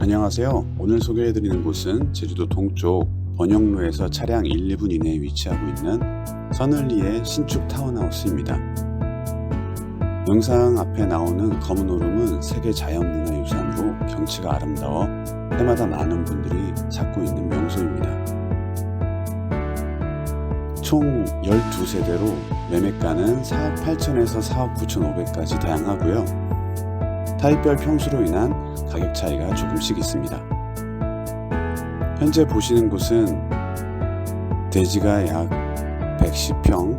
안녕하세요. 오늘 소개해드리는 곳은 제주도 동쪽 번영로에서 차량 1, 2분 이내에 위치하고 있는 서늘리의 신축 타운하우스입니다. 영상 앞에 나오는 검은 오름은 세계 자연문화유산으로 경치가 아름다워 해마다 많은 분들이 찾고 있는 명소입니다. 총 12세대로 매매가는 4억 8천에서 4억 9천 5백까지 다양하고요. 타입별 평수로 인한 가격 차이가 조금씩 있습니다. 현재 보시는 곳은 대지가 약 110평,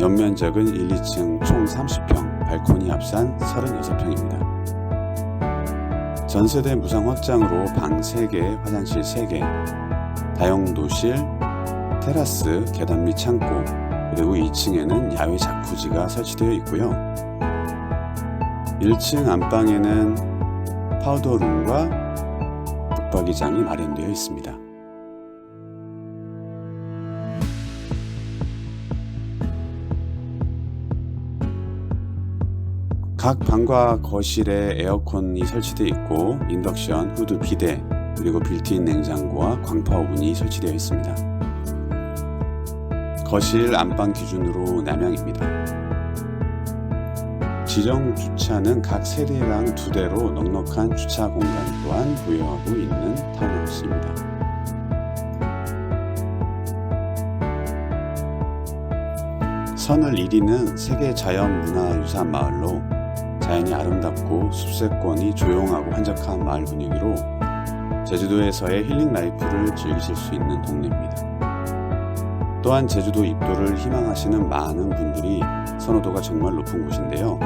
연면적은 1, 2층 총 30평, 발코니 합산 36평입니다. 전세대 무상 확장으로 방 3개, 화장실 3개, 다용도실, 테라스, 계단 및 창고, 그리고 2층에는 야외 자쿠지가 설치되어 있고요. 1층 안방에는 파우더룸과 붙박이장이 마련되어 있습니다. 각 방과 거실에 에어컨이 설치되어 있고 인덕션, 후드, 비데, 그리고 빌트인 냉장고와 광파 오븐이 설치되어 있습니다. 거실 안방 기준으로 남향입니다. 지정 주차는 각 세대당 두 대로 넉넉한 주차 공간 또한 보유하고 있는 타운하우스입니다. 선을 1위는 세계 자연문화유산 마을로 자연이 아름답고 숲세권이 조용하고 한적한 마을 분위기로 제주도에서의 힐링 라이프를 즐기실 수 있는 동네입니다. 또한 제주도 입도를 희망하시는 많은 분들이 선호도가 정말 높은 곳인데요.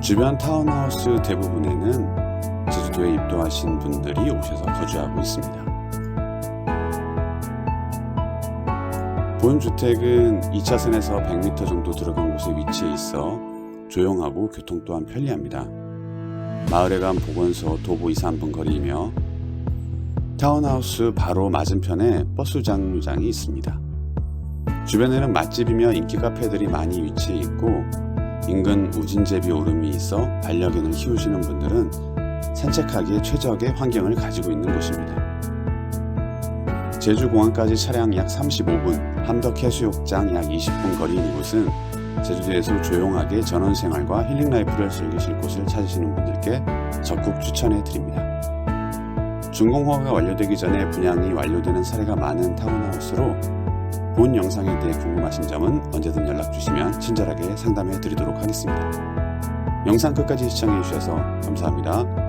주변 타운하우스 대부분에는 제주도에 입도하신 분들이 오셔서 거주하고 있습니다. 본 주택은 2차선에서 100m 정도 들어간 곳에 위치해 있어 조용하고 교통 또한 편리합니다. 마을에 간 보건소 도보 2, 3분 거리이며 타운하우스 바로 맞은편에 버스 정류장이 있습니다. 주변에는 맛집이며 인기 카페들이 많이 위치해 있고 인근 우진제비 오름이 있어 반려견을 키우시는 분들은 산책하기에 최적의 환경을 가지고 있는 곳입니다. 제주공항까지 차량 약 35분, 함덕해수욕장 약 20분 거리인 이곳은 제주도에서 조용하게 전원생활과 힐링 라이프를 즐기실 곳을 찾으시는 분들께 적극 추천해 드립니다. 준공허가 완료되기 전에 분양이 완료되는 사례가 많은 타운하우스로 본 영상에 대해 궁금하신 점은 언제든 연락 주시면 친절하게 상담해 드리도록 하겠습니다. 영상 끝까지 시청해 주셔서 감사합니다.